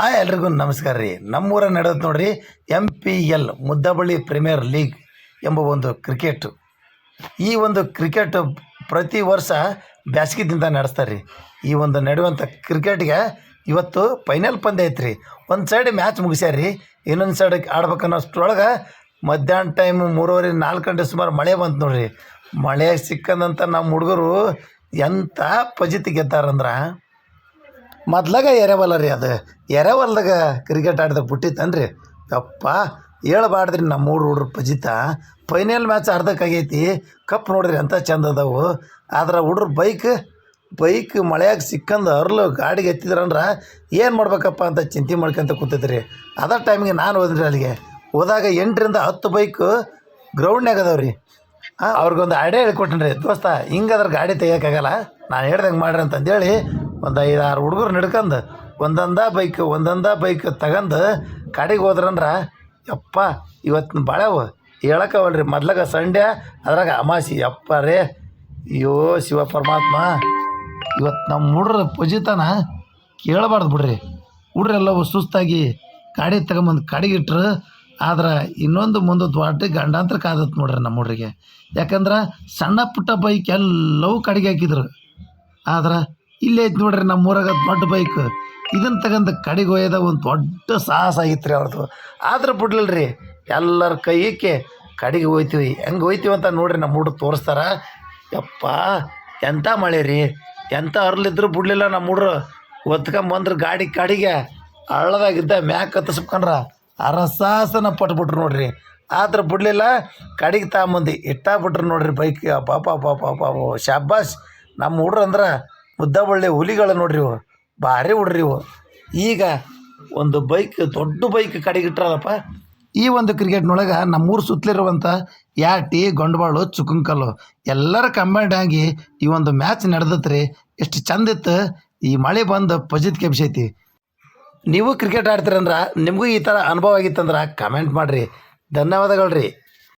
ಆ ಎಲ್ರಿಗೂ ನಮಸ್ಕಾರ ರೀ. ನಮ್ಮೂರ ನಡೆದು ನೋಡ್ರಿ M P L Muddaballi premier league ಎಂಬ ಒಂದು ಕ್ರಿಕೆಟು. ಈ ಒಂದು ಕ್ರಿಕೆಟ್ ಪ್ರತಿ ವರ್ಷ ಬ್ಯಾಸ್ಗಿದಿಂದ ನಡೆಸ್ತಾರೆ ರೀ. ಈ ಒಂದು ನಡೆಯುವಂಥ ಕ್ರಿಕೆಟ್ಗೆ ಇವತ್ತು ಫೈನಲ್ ಪಂದ್ಯ ಐತ್ರಿ ಒಂದು ಸೈಡ್ ಮ್ಯಾಚ್ ಮುಗಿಸ್ಯಾರ ರೀ. ಇನ್ನೊಂದು ಸೈಡ್ ಆಡ್ಬೇಕನ್ನೋಷ್ಟ್ರೊಳಗೆ ಮಧ್ಯಾಹ್ನ ಟೈಮ್ ಮೂರುವರೆ ನಾಲ್ಕು ಗಂಟೆ ಸುಮಾರು ಮಳೆ ಬಂತು ನೋಡ್ರಿ. ಮಳೆ ಸಿಕ್ಕಂದಂಥ ನಮ್ಮ ಹುಡುಗರು ಎಂಥ ಪಜಿತಿ ಗೆದ್ದಾರಂದ್ರೆ? ಮೊದ್ಲಾಗ ಎರೆವಲ್ಲ ರೀ ಅದು. ಎರೆವಲ್ದಾಗ ಕ್ರಿಕೆಟ್ ಆಡಿದಾಗ ಬಿಟ್ಟಿತ್ತನ್ರಿ ಯಪ್ಪ ಯಪ್ಪಾ ನಮ್ಮ ಊರು ಹುಡ್ರು ಪಜಿತ. ಫೈನಲ್ ಮ್ಯಾಚ್ ಅರ್ಧಕ್ಕಾಗೈತಿ ಕಪ್ ನೋಡ್ರಿ ಅಂತ ಚಂದ ಅದಾವು. ಆದ್ರೆ ಹುಡ್ರು ಬೈಕ್ ಬೈಕ್ ಮಳೆಯಾಗ ಸಿಕ್ಕಂದು ಅರ್ಲು ಗಾಡಿಗೆ ಎತ್ತಿದ್ರಂದ್ರೆ ಏನು ಮಾಡ್ಬೇಕಪ್ಪ ಅಂತ ಚಿಂತೆ ಮಾಡ್ಕೊಂತ ಕೂತಿದ್ರಿ. ಅದೇ ಟೈಮಿಗೆ ನಾನು ಹೋದ್ರಿ ಅಲ್ಲಿಗೆ. ಹೋದಾಗ ಎಂಟರಿಂದ ಹತ್ತು ಬೈಕು ಗ್ರೌಂಡ್ನಾಗ ಅದಾವ ರೀ ಹಾಂ ಅವ್ರಿಗೊಂದು ಐಡಿಯಾ ಹೇಳ್ಕೊಟ್ಟನ್ರಿ ದೋಸ್ತ ಹಿಂಗಾದ್ರೆ ಗಾಡಿ ತೆಗಿಯೋಕ್ಕಾಗಲ್ಲ ನಾನು ಹೇಳ್ದಂಗೆ ಮಾಡ್ರಿ ಅಂತಂದೇಳಿ ಒಂದು ಐದು ಆರು ಹುಡುಗರು ನಡ್ಕಂದು, ಒಂದೊಂದ ಬೈಕ್ ಒಂದೊಂದ ಬೈಕ್ ತಗಂದು ಕಡೆಗೆ ಹೋದ್ರಂದ್ರೆ ಯಪ್ಪ, ಇವತ್ತು ಬಾಳ್ಯಾವು. ಹೇಳಕ್ಕವಲ್ರಿ ಮೊದ್ಲಾಗ ಸಂಡೆ ಅದ್ರಾಗ ಅಮಾಸಿ. ಯಪ್ಪ ರೇ, ಅಯ್ಯೋ ಶಿವ ಪರಮಾತ್ಮ, ಇವತ್ತು ನಮ್ಮ ಹುಡ್ರ ಪೂಜಿತನ ಕೇಳಬಾರ್ದು ಬಿಡ್ರಿ. ಹುಡ್ರೆಲ್ಲವು ಸುಸ್ತಾಗಿ ಗಾಡಿ ತಗೊಂಬಂದು ಕಡಿಗೆ ಇಟ್ರು ಆದ್ರೆ ಇನ್ನೊಂದು ಮುಂದೆ ದೊಡ್ಡ ಗಂಡಾಂತರ ಕಾದತ್ ನೋಡ್ರಿ ನಮ್ಮ ಹುಡ್ರಿಗೆ. ಯಾಕಂದ್ರೆ ಸಣ್ಣ ಪುಟ್ಟ ಬೈಕ್ ಎಲ್ಲವೂ ಕಡೆಗೆ ಹಾಕಿದ್ರು. ಆದ್ರೆ ಇಲ್ಲೇ ಐತೆ ನೋಡ್ರಿ ನಮ್ಮ ಊರಾಗ ದೊಡ್ಡ ಬೈಕ್. ಇದನ್ನು ತಗೊಂಡು ಕಡೆಗೆ ಒಯ್ಯದ ಒಂದು ದೊಡ್ಡ ಸಾಹಸ ಆಗಿತ್ತು ರೀ ಅವ್ರದ್ದು ಆದ್ರೆ ರೀ ಎಲ್ಲರ ಕೈಯಕ್ಕೆ ಕಡೆಗೆ ಹೋಯ್ತೀವಿ? ಹೆಂಗೆ ಹೋಯ್ತೀವಿ ಅಂತ ನೋಡ್ರಿ ನಮ್ಮ ಹುಡ್ರು ತೋರಿಸ್ತಾರ. ಯಪ್ಪ ಎಂಥ ಮಳೆ ರೀ ಎಂಥ ಅರ್ಲಿದ್ರು ಬಿಡ್ಲಿಲ್ಲ ನಮ್ಮ ಹುಡ್ರು. ಒತ್ಕೊಂಬಂದ್ರೆ ಗಾಡಿ ಕಡೆಗೆ ಹಳ್ಳದಾಗಿದ್ದ ಮ್ಯಾಕ್ ಹತ್ತಿಸ್ಕೊಂಡ್ರ ಅರಸಾಸನ ಪಟ್ಬಿಟ್ರು ನೋಡ್ರಿ. ಆದ್ರೆ ಬಿಡ್ಲಿಲ್ಲ, ಕಡೆಗೆ ತಾಂಬಂದು ಇಟ್ಟಾಬಿಟ್ರು ನೋಡ್ರಿ ಬೈಕ್. ಪಾಪ ಪಾಪ ಪಾಪ ಶಾಬಾಸ್ ನಮ್ಮ ಹುಡ್ರು ಅಂದ್ರೆ ಮುದ್ದಬಳ್ಳಿ ಹುಲಿಗಳು ನೋಡ್ರಿ ಇವು ಭಾರಿ ಹುಡ್ರಿ ಇವು ಈಗ ಒಂದು ಬೈಕ್ ದೊಡ್ಡ ಬೈಕ್ ಕಡೆಗಿಟ್ರಲ್ಲಪ್ಪ ಈ ಒಂದು ಕ್ರಿಕೆಟ್ನೊಳಗೆ ನಮ್ಮೂರು ಸುತ್ತಲಿರುವಂಥ ಯಾಟಿ ಗೊಂಡಬಾಳು ಚುಕುಂಕಲ್ಲು ಎಲ್ಲರ ಕಂಬೈಂಡ್ ಆಗಿ ಈ ಒಂದು ಮ್ಯಾಚ್ ನಡೆದತ್ರಿ. ಎಷ್ಟು ಚಂದ ಇತ್ತು. ಈ ಮಳೆ ಬಂದು ಪಜಿತ್ ಕೆಬ್ಸೈತಿ ನೀವು ಕ್ರಿಕೆಟ್ ಆಡ್ತೀರಂದ್ರೆ, ನಿಮಗೂ ಈ ಥರ ಅನುಭವ ಆಗಿತ್ತಂದ್ರೆ ಕಮೆಂಟ್ ಮಾಡಿರಿ. ಧನ್ಯವಾದಗಳು ರೀ.